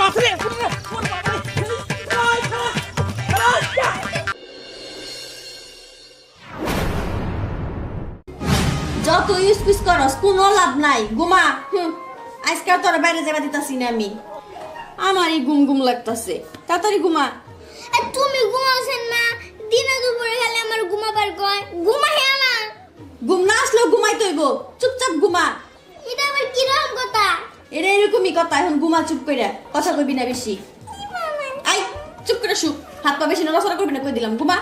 মাছরে যত use piece করস কোনো লাভ নাই। গুমা হুম। আজকাল তোর বাইরে যাবা দিতাছি না আমি। আমারই ঘুম ঘুম লাগতাছে। তাড়াতাড়ি ঘুমা। আর তুমি ঘুমাওছেন না? দিনে দুপুরে খালি আমার ঘুমাবার কয়? ঘুমাই না ঘুম না আসলেও ঘুমাই তৈব চুপচাপ ঘুমা। এটা আবার কীরকম কথা? এটা এরকমই কথা। এখন ঘুমা চুপ করে কথা কইবি না বেশি। আই চুপ করে শুক হাত পা বেশি নড়াচড়া করবি না কই দিলাম। ঘুমা।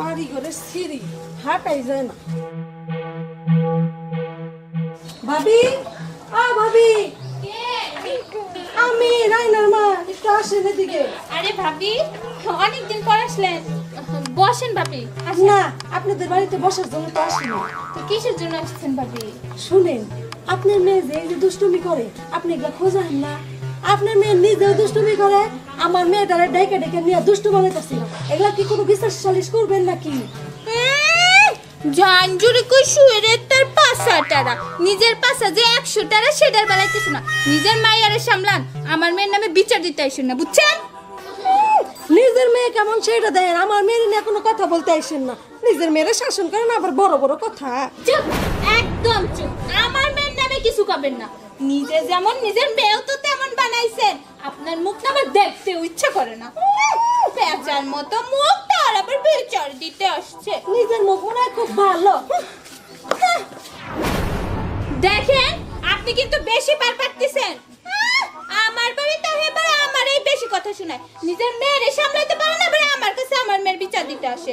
বাড়ি করে সিঁড়ি হাঁটাই যায় না। ভাবি? আ ভাবি! আমি রাইনার মা একটু আসেন এদিকে। আরে ভাবি অনেকদিন পর আসলেন। বসেন ভাবি। না আপনাদের বাড়িতে বসার জন্য তো আসিনি। তো কিসের জন্য আসছেন ভাবি? শুনেন আপনার মেয়ে যে দুষ্টুমি করে আপনি এগুলো খোঁজেন না। আপনার মেয়ে নিজেও দুষ্টুমি করে আমার মেয়েটারে ডেকে ডেকে নিয়ে দুষ্টু বানাইতেছিল এগুলা কি কোনো বিশ্বাস সালিশ করবেন নাকি? জান জুড়ে কই শুয়ে রে তার পাশা টারা নিজের পাশা যে একশো টারা সেটার বেলাইতেছ না। নিজের মাইয়ারে সামলান। আমার মেয়ের নামে বিচার দিতে আইসেন না বুঝছেন? নিজের মেয়ে কেমন সেটা দেন আমার মেয়ের নিয়ে কোনো কথা বলতে আসেন না। নিজের মেয়েরা শাসন করেন আবার বড় বড় কথা। চুপ একদম চুপ। আমার মেয়ের নামে কিছু করবেন না। নিজে যেমন নিজের মেয়েও তো তেমন বানাইছেন। আপনার মুখ না আবার দেখতে ইচ্ছা করে না। বেচার মতো মুখ তার আবার বিচার দিতে আসছে। নিজের মুখ মনে হয় খুব ভালো। দেখেন আপনি কিন্তু বেশি পার পাচ্ছেন আমার বাড়িতে এবার আমারই বেশি কথা শোনায়। নিজের মেয়েরে সামলাতে পারে না এবার আমার কাছে আমার মেয়ের বিচার দিতে আসে।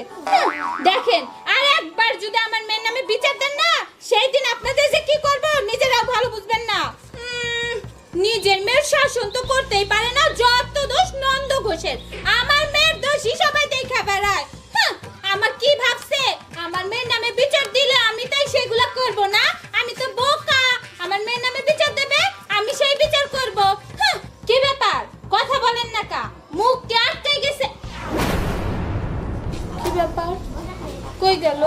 দেখেন আর একবার যদি আমার মেয়ের নামে বিচার দেন না সেই দিন আপনাদের যে কি করব নিজেরাও ভালো বুঝবেন না। নিজের মেয়ের শাসন তো করতেই পারে না, যত দোষ নন্দ ঘোষের। আমার মেয়ের দোষই সবাই দেখা বেড়ায়। আমার কি ভাবছে? আমার মেয়ের নামে বিচার দিলে আমি তাই সেগুলা করব না? আমি তো বোকা। আমার মেয়ের নামে বিচার দেবে, আমি সেই বিচার করব। কি ব্যাপার? কথা বলেন না কা। মুখ কে আটকে গেছে? কি ব্যাপার? কই গেল?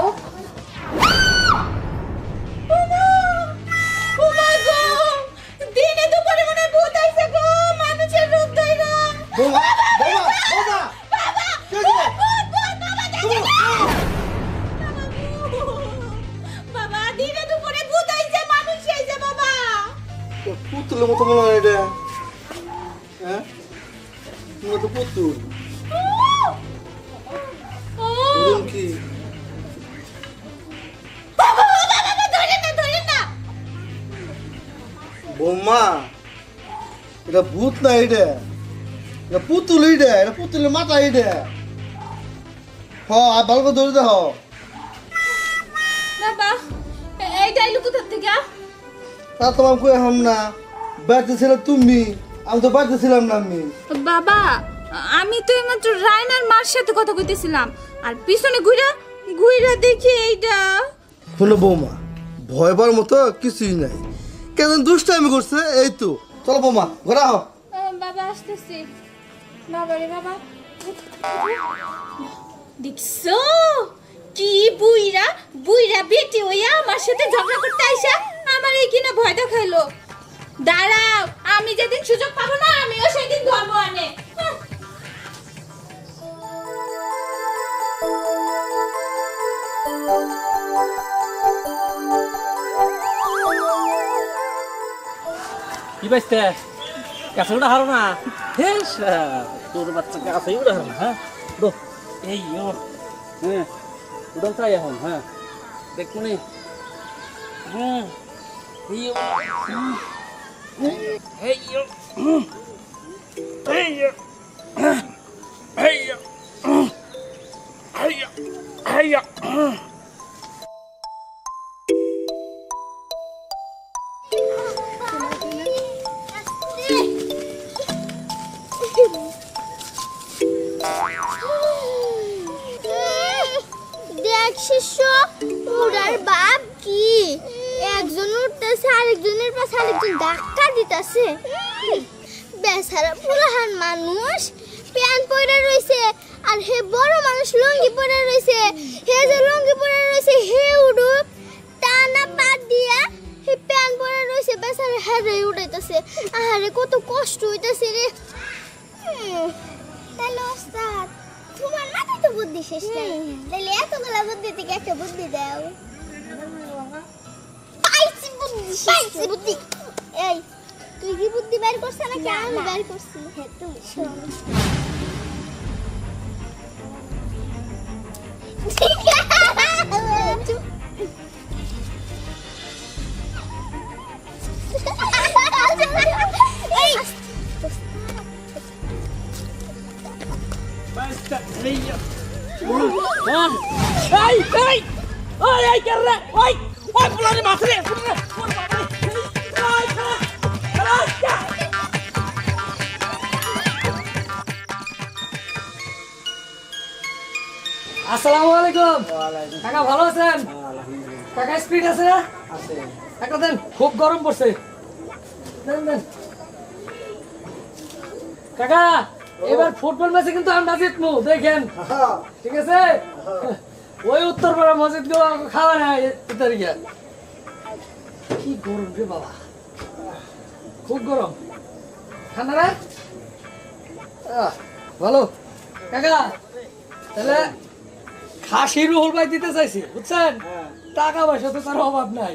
এটা পুতুল এটা এটা পুতুলের মাথা হ আর ভালো করে ধরে দেখো বাবা এ- এই থেকে? তা তোমার কই এখন না। বাড়িতে ছিল তুমি আমি তো বাড়িতে ছিলাম না আমি। বাবা আমি তো এইমাত্র রায়নার মার সাথে কথা কইতেছিলাম। আর পিছনে ঘুরা ঘুরা দেখি এইটা শোনো বৌমা ভয় পাওয়ার মতো কিছুই নাই। কেন দুষ্টামি করছে? এই তো চলো বৌমা ঘোরা আহ। বাবা আসতেছি? বাবা রে বাবা। দেখছ? কি বুইরা বুইরা বেটি ওইয়া আমার সাথে ঝগড়া করতে আইসা আমার এই কিনা ভয় দেখাইলো। দাঁড়াও আমি যেদিন সুযোগ পাবো না আমিও সেদিন ধর্ম আনে। কি পাইছে কাছে উঠা হারো না। হে শালা, তোর বাচ্চা কাছে উঠা হারো না হ্যাঁ? দো এই ও হ্যাঁ উড়াল চাই এখন হ্যাঁ? দেখো নি হুম এই ও। এই ও। এই ও এই ও এই ও এই ও ধাক্কা দিতেছে। বেচারা পুরাহান মানুষ প্যান পরে রইছে আর হে বড় মানুষ লুঙ্গি পরে রইছে। হে যে লুঙ্গি পরে রইছে হে উড়ুক। টানা বাদ দিয়া হে প্যান পরে রইছে বেচারা হেরে উঠাইতেছে আরে কত কষ্ট হইতাছে রে। তাহলে ওস্তাদ তোমার মাথায় তো বুদ্ধি শেষ নাই। তাহলে এতগুলা বুদ্ধি থেকে একটা বুদ্ধি দাও। পাইছি বুদ্ধি পাইছি বুদ্ধি। তুই কি বুদ্ধি বের করছ নাকি আমি বের করছি হ্যাঁ তুমি Basta. Ah, ¡Ay, ay! ¡Ay, ay, qué re! ¡Ay! ¡Ay, por la de আসসালামু আলাইকুম। কাকা ভালো আছেন? কাকা স্পিড আছে? একটা দেন খুব গরম পড়ছে। দেন দেন। কাকা এবার ফুটবল ম্যাচে কিন্তু আমরা জিতবো দেখেন। ঠিক আছে? ওই উত্তরপাড়া মসজিদগুলো খাওয়া না তারিখে কি গরম রে বাবা। খুব গরম। ঠান্ডা না? ভালো। কাকা তাহলে খাসি রুহুল ভাই দিতে চাইছি বুঝছেন? টাকা পয়সা তো তার অভাব নাই।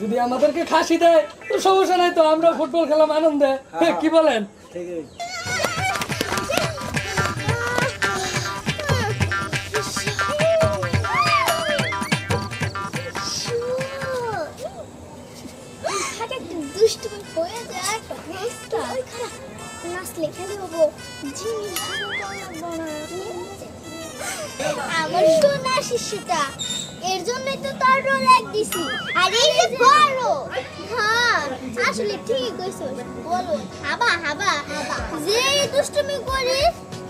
যদি আমাদেরকে খাসি দেয় তো সমস্যা নাই তো আমরা ফুটবল খেলাম আনন্দে। কি বলেন? থাকে এর জন্যই তো তার রোল এক দিছি। আর এই যে বড় হ্যাঁ আসলে ঠিকই কইছো। বলো। হাবা হাবা যে দুষ্টুমি করি,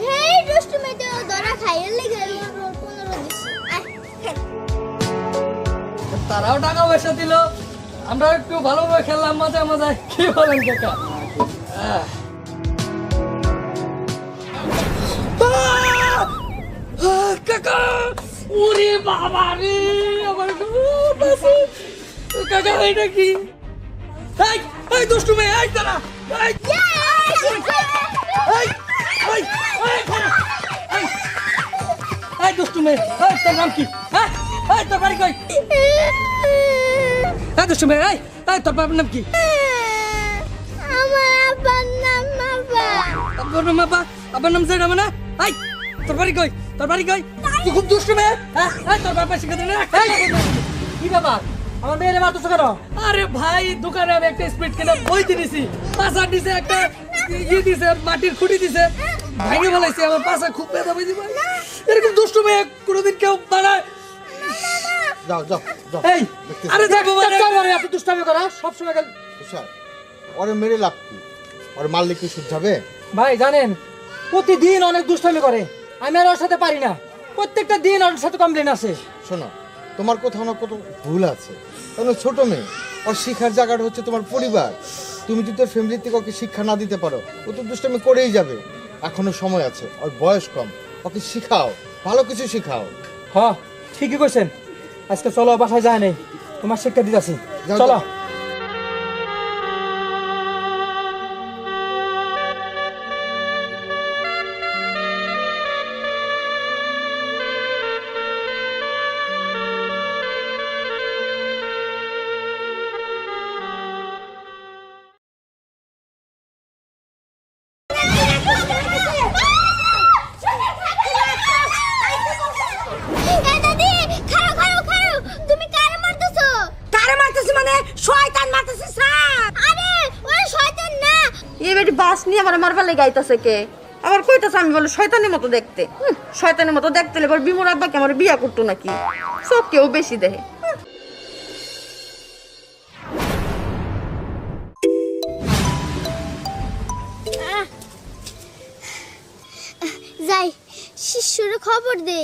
সেই দুষ্টুমিতে ধরা রোল পনেরো দিছি। তারাও টাকা পয়সা দিল। আমরা একটু ভালোভাবে খেললাম মজা মজায়। কি বলেন কাকা? কাকা! ওরে বাবা রে আমার কাকা এটা কি? এই এই দুষ্টু মেয়ে এই তারা এই এই এই এই এই এই দুষ্টু মেয়ে এই তোর নাম কি? হ্যাঁ? এই তোর বাড়ি কই? এই দুষ্টু মেয়ে এই এই তোর বাবার নাম কি? আমার আব্বার নাম বাবা। আব্বার নাম আব্বা আব্বার নাম জানা মানে? এই তোর বাড়ি কই? তোর বাড়ি কই? তুই খুব দুষ্টু মেয়ে। হ্যাঁ তোর বাবা শিখে দিলে কি ব্যাপার? আমার মেয়েরে মারতেছো কেন? আরে ভাই দোকানে আমি একটা স্পিড কিনে বই দিয়েছি পাশা দিছে একটা ইয়ে দিছে মাটির খুঁটি দিছে। ভাঙে ফেলাইছে আমার পাশা খুব ব্যথা পেয়েছি ভাই। এরকম দুষ্টু মেয়ে কোনোদিন কেউ বানায়। যাও যাও যাও। এই আরে দেখো মানে এত দুষ্টামি করা সবসময় খালি তুষার ওরে মেরে লাভ কি? ওরে মারলে কি শুধাবে ভাই জানেন প্রতিদিন অনেক দুষ্টামি করে। আমি আর ওর সাথে পারি না। প্রত্যেকটা দিন ওর সাথে কমপ্লেন আছে। শোনো তোমার কোথাও না কোথাও ভুল আছে। কারণ ছোট মেয়ে ওর শিক্ষার জায়গাটা হচ্ছে তোমার পরিবার। তুমি যদি তোর ফ্যামিলি থেকে ওকে শিক্ষা না দিতে পারো ও তো দুষ্টামি করেই যাবে। এখনও সময় আছে ওর বয়স কম। ওকে শিখাও ভালো কিছু শিখাও। হ ঠিকই কইছেন। আজকে চলো বাসায় যায় নেই। তোমার শিক্ষা দিতেছি। যাও, চলো। এই বাস নিয়ে আমার কে? আবার আমি শয়তানের মতো দেখতে। শয়তানের মতো দেখতে এবার আব্বাকে আমার বিয়া করতো নাকি? সব কেউ বেশি দেহে যাই, শিষ্যরে খবর দে।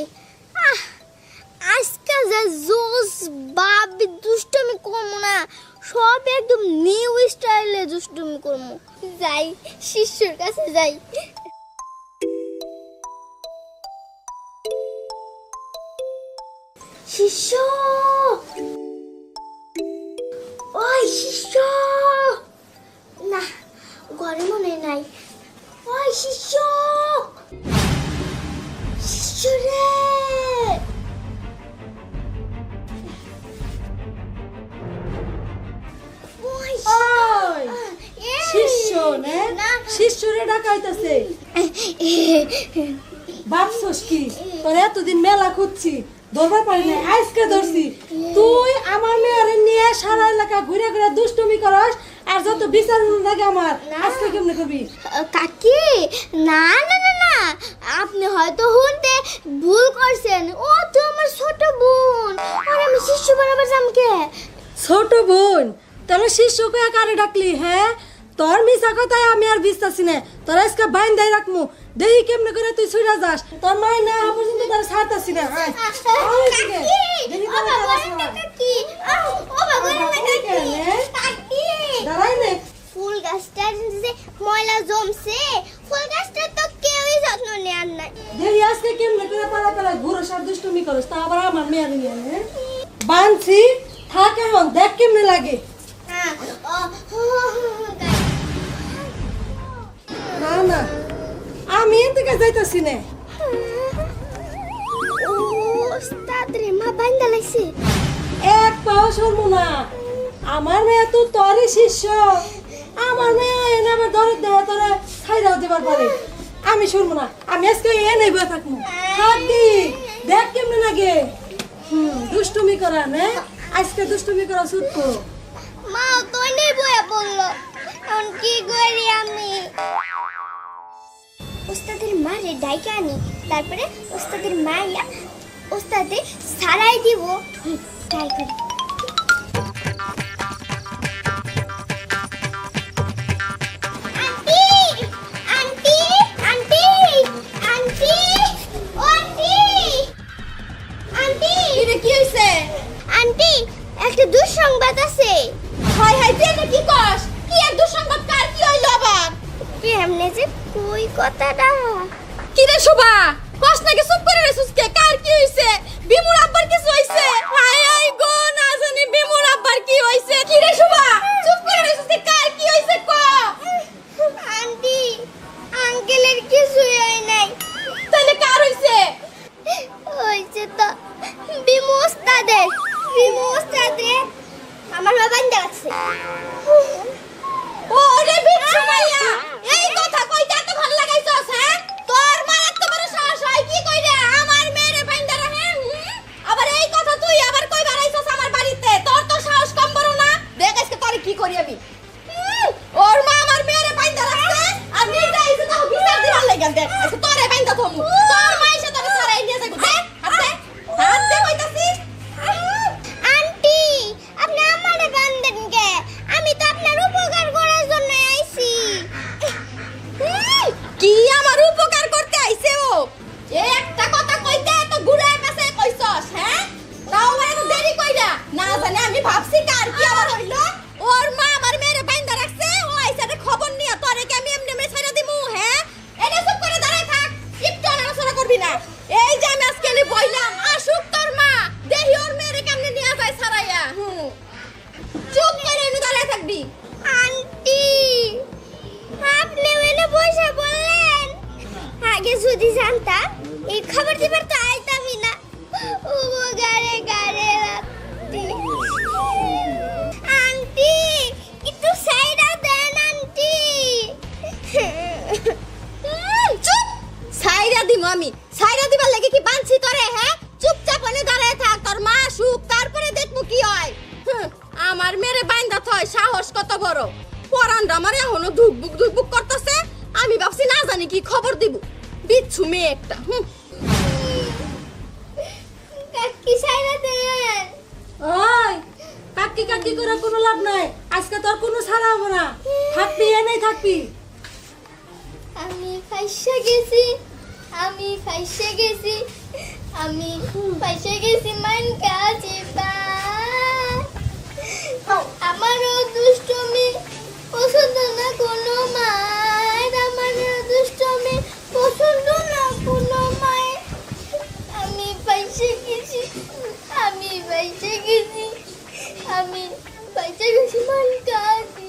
আজকাল যা জোস বাবি দুষ্টমি করব না। সব একদম নিউ স্টাইলে দুষ্টমি করব। যাই, শিষ্যর কাছে যাই। শিষ্য! ওই শিষ্য! না, ঘরে মনে নাই। ওই শিষ্য! শিষ্য রে! ডাকাইতাছে। ভাবছস কি? তোর এতদিন মেলা খুঁজছি ধরবার পারি না আজকে ধরছি। তুই আমার মেয়েরে নিয়ে সারা এলাকা ঘুরে ঘুরে দুষ্টুমি করস আর যত বিচার লাগে আমার আজকে কেমনে করবি? কাকি না না না না আপনি হয়তো শুনতে ভুল করছেন। ও তো আমার ছোট বোন। আর আমি শিশু বরাবর জামকে ছোট বোন? তোর শিষ্যকে কারে ডাকলি হ্যাঁ? তোর মিশা কথায় আমি আর বিশ্বাসী না তোর আজকে বাইন দেয় রাখমু দেহি কেমনে করে তুই ছুড়া যাস তোর মায়ের না হওয়া পর্যন্ত তোর ছাড়তাছি না না। দাঁড়াই ফুল গাছটার যে ময়লা জমছে ফুল গাছটা তো কেউই যত্ন নেয়ার নাই দেহি আজকে কেমনে করে পালা পালা ঘুরো সার দুষ্টুমি করস তা আবার আমার মেয়ের নিয়ে নে বানছি থাক এখন দেখ কেমনে লাগে হ্যাঁ না না আমি এদিকে যাইতাছি না ওস্তাদরে মা বাইন্দা লাইছে এক পাও সরব না আমার মেয়ে তো তরে শিষ্য আমার মেয়ে এনে আবার দরে দেহ তরে ছাইরাও দেবার পারে আমি সরব না আমি আজকে এনে বয়ে থাকব থাকি দেখ কেমনে লাগে দুষ্টুমি করা নে আজকে দুষ্টুমি করা ছুটবো মা তো নেই বয়ে বলল এখন কি করি আমি ওস্তাদের মা রে ডাইকে আনি তারপরে ওস্তাদের মাইয়া ওস্তাদের সারাই দিব। ট্রাই করি। থাকবি? আমি ফাইসা গেছি আমি ফাইসা গেছি আমি ফাইসা গেছি মান কাছে আমারও দুষ্টমি পছন্দ না কোনো মায় আমারও দুষ্টমি পছন্দ না কোনো মায়ের। আমি ফাইসা গেছি আমি ফাইসা গেছি আমি ফাইসা গেছি মান কাছে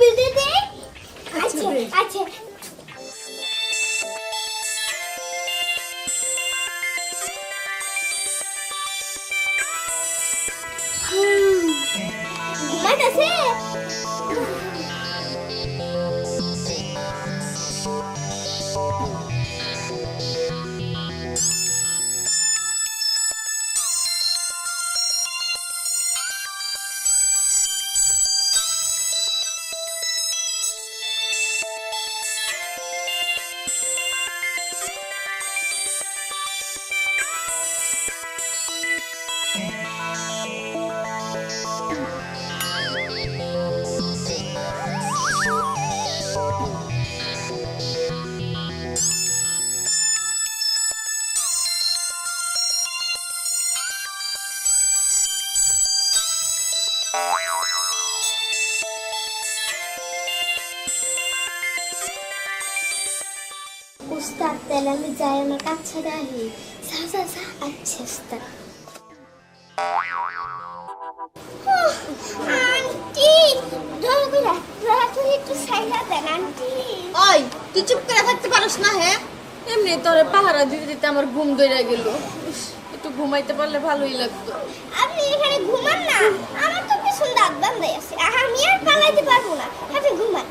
বিলতে আছে আছে তাহলে আমি যাই আমার কাছে রাহি সা সা সা আচ্ছা উস্তাদ উহ, আন্টি করে দয়া করে একটু সাইলা দেন আন্টি। ওই তুই চুপ করে থাকতে পারিস না হ্যাঁ? এমনি তোরে পাহারা দিতে দিতে আমার ঘুম ধরে গেল। একটু ঘুমাইতে পারলে ভালোই লাগতো। আপনি এখানে ঘুমান না আমার তো পিছন দাঁত বান্ধাই আছে। আমি আর পালাইতে পারব না। আপনি ঘুমান।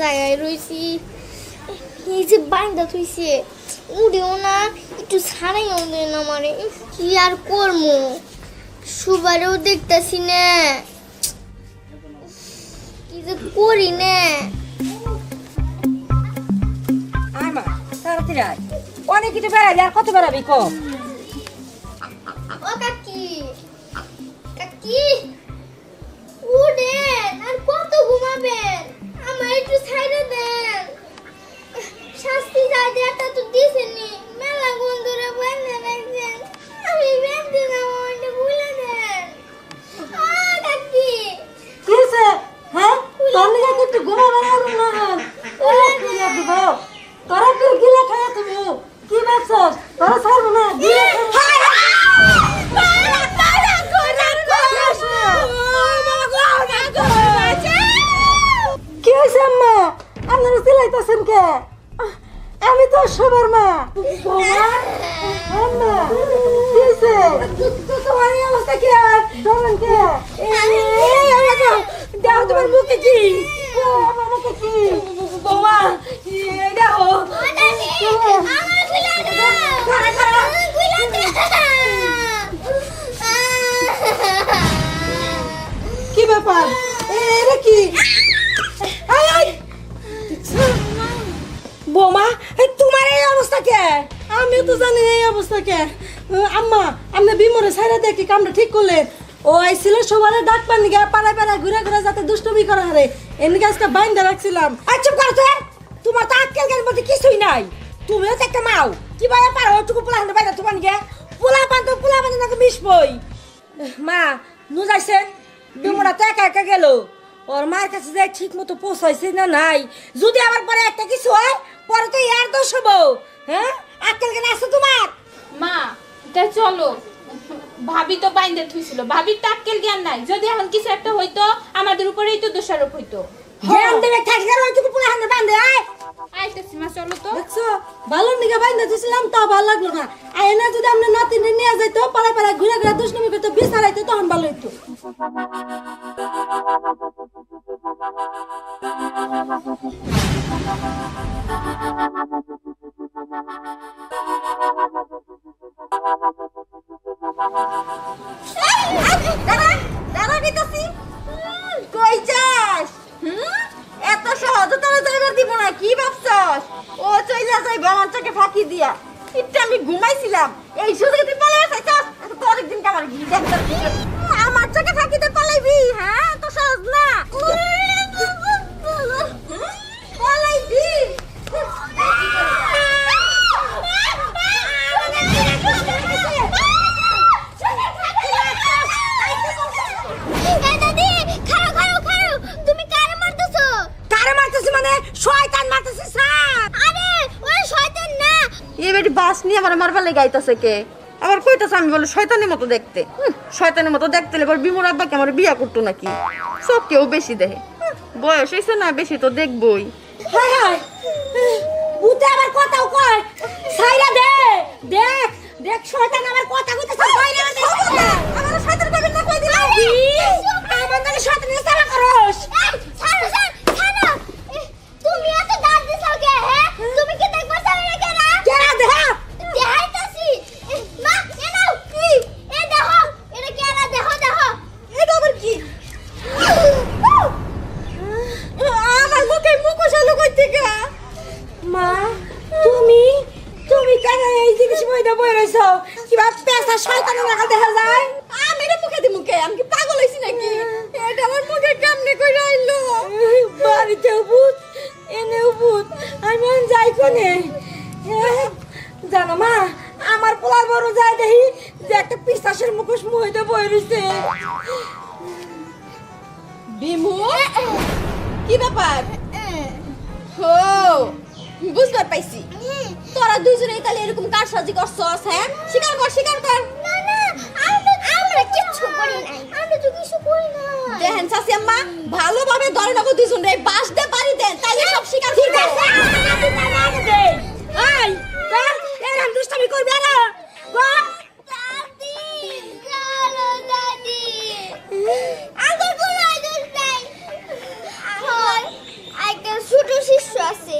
জায়গায় রয়েছি এই যে বাইন্দা থইছে উড়েও না একটু ছাড়াইও দেন আমারে। কি আর করব সুবারেও দেখতেছি না। কি যে করি না। অনেক কিছু বেড়াবি আর কত বেড়াবি কম ও কাকি কাকি উঠেন আর কত ঘুমাবেন? আমার একটু ছাইড়ে দেন। শাস্তি যা দেয়াটা তো দিছেনি মেলা বন্ধুরা বেঁধে রাখছেন আমি বেঁধে যাব ওটা ভুলে দেন। আ কাকি। কি হয়েছে হ্যাঁ? তোর নিকে একটু ঘুমাবে না রুম না ওরে গিলা দিব তোরা কি গিলা খায় তুমি কি ভাবছস? তোরা ছাড়বো না গিলা খায় হয়েছে আম্মা আপনারা চিলাইতেছেন কে আমি তো সবার মা আম্মা কি হয়েছে তোমার এই অবস্থা কি আর ডরেন কে এই আমাকে তোমার মুখে কি আমার মুখে জানি এই অবস্থা কে আম্মা, আপনি বিমরে সাইরা দেখি কামটা ঠিক করলেন? ও আইছিল সবার ডাক পানি গা, পাড়ায় পাড়ায় ঘুরে ঘুরে যাতে দুষ্টমি করা হারে। এমনি আজকে বাইন্দা রাখছিলাম। আচ্ছা করতে তোমার তো আজকাল গান মধ্যে কিছুই নাই। তুমিও তো একটা মাও। কি বাইরে পারো ওটুকু পোলা হাতে বাইরে তোমার গে? পোলা পান্ত পোলা পান্ত নাকি মিশবই? মা নুজাইছেন বিমরা তো একা একা গেল। ওর মার কাছে যাই ঠিক মতো পৌঁছাইছে না নাই। যদি আবার পরে একটা কিছু হয়, পরে তো ইয়ার দোষ হব। হ্যাঁ? আক্কেল কেন আছে তোমার? মা তাই চলো। ভাবি তো বাইন্দে থুইছিল। ভাবির তো জ্ঞান নাই। যদি এখন কিছু একটা হইতো আমাদের উপরেই তো দোষারোপ হইতো। জ্ঞান দেবে থাকলে ওইটুকু পুরো হাতে বান্ধে আয়। আইতেছি মা চলো তো। দেখছ ভালো নিকে বাইন্দে দিছিলাম তা ভালো লাগল না। আয়না যদি আমরা নাতি নিয়ে যাইতো পাড়ায় পাড়ায় ঘুরে ঘুরে দুষ্টমি করতো বিচারাইতো তখন ভালো হইতো। যাস হুম? এত সহজ তোরা কি ভাবছস ও চইলা যাই আমার চোখে ফাঁকি দিয়া আমি ঘুমাইছিলাম এই সুযোগে তুই পালাই আসাইছস তো অনেকদিন কামার ঘি দেখ আমার চোখে ফাঁকিতে পালাইবি হ্যাঁ? তো সহজ না। লেগে আইতাছে কে? আবার কইতেছে আমি বলে শয়তানের মতো দেখতে। শয়তানের মতো দেখতে এবার বিমুর আব্বাকে আমার বিয়া করতো নাকি? সব কেউ বেশি দেহে বয়স হয়েছে না, বেশি তো দেখবই। কথাও কয়। দেখ দেখ শয়তান আমার কথা কইতেছে, বাইরে ভালোভাবে ধরে রাখো দুজন রে বাস দে বাড়ি দে সব শিকার ঠিক আছে এই এরকম দুষ্টামি করবে না ছোট শিষ্য আছে